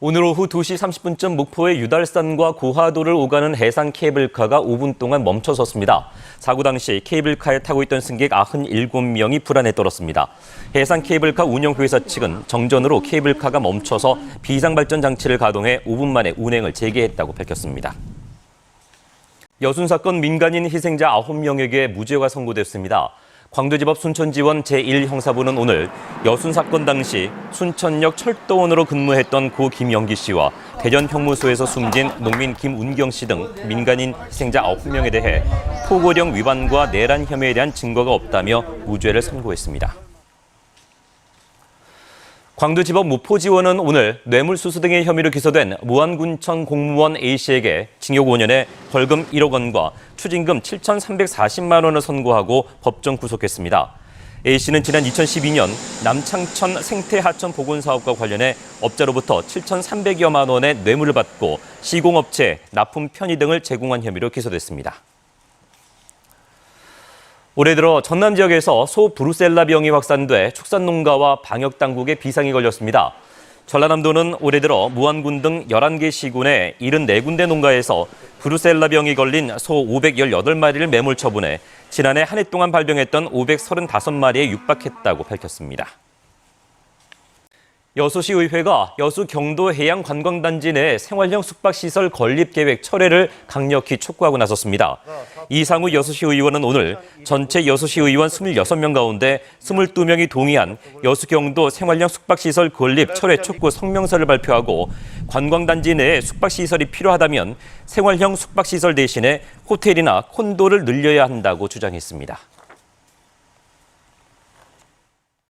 오늘 오후 2시 30분쯤 목포의 유달산과 고하도를 오가는 해상 케이블카가 5분 동안 멈춰섰습니다. 사고 당시 케이블카에 타고 있던 승객 97명이 불안에 떨었습니다. 해상 케이블카 운영회사 측은 정전으로 케이블카가 멈춰서 비상발전 장치를 가동해 5분 만에 운행을 재개했다고 밝혔습니다. 여순 사건 민간인 희생자 9명에게 무죄가 선고됐습니다. 광주지법 순천지원 제1형사부는 오늘 여순 사건 당시 순천역 철도원으로 근무했던 고 김영기 씨와 대전 형무소에서 숨진 농민 김운경 씨 등 민간인 희생자 9명에 대해 포고령 위반과 내란 혐의에 대한 증거가 없다며 무죄를 선고했습니다. 광주지법 무포지원은 오늘 뇌물수수 등의 혐의로 기소된 무안군청 공무원 A씨에게 징역 5년에 벌금 1억 원과 추징금 7,340만 원을 선고하고 법정 구속했습니다. A씨는 지난 2012년 남창천 생태하천 복원사업과 관련해 업자로부터 7,300여만 원의 뇌물을 받고 시공업체 납품 편의 등을 제공한 혐의로 기소됐습니다. 올해 들어 전남 지역에서 소 브루셀라 병이 확산돼 축산 농가와 방역 당국에 비상이 걸렸습니다. 전라남도는 올해 들어 무안군 등 11개 시군의 74군데 농가에서 브루셀라 병이 걸린 소 518마리를 매몰 처분해 지난해 한 해 동안 발병했던 535마리에 육박했다고 밝혔습니다. 여수시 의회가 여수 경도 해양 관광단지 내 생활형 숙박시설 건립 계획 철회를 강력히 촉구하고 나섰습니다. 이상우 여수시 의원은 오늘 전체 여수시 의원 26명 가운데 22명이 동의한 여수 경도 생활형 숙박시설 건립 철회 촉구 성명서를 발표하고 관광단지 내에 숙박시설이 필요하다면 생활형 숙박시설 대신에 호텔이나 콘도를 늘려야 한다고 주장했습니다.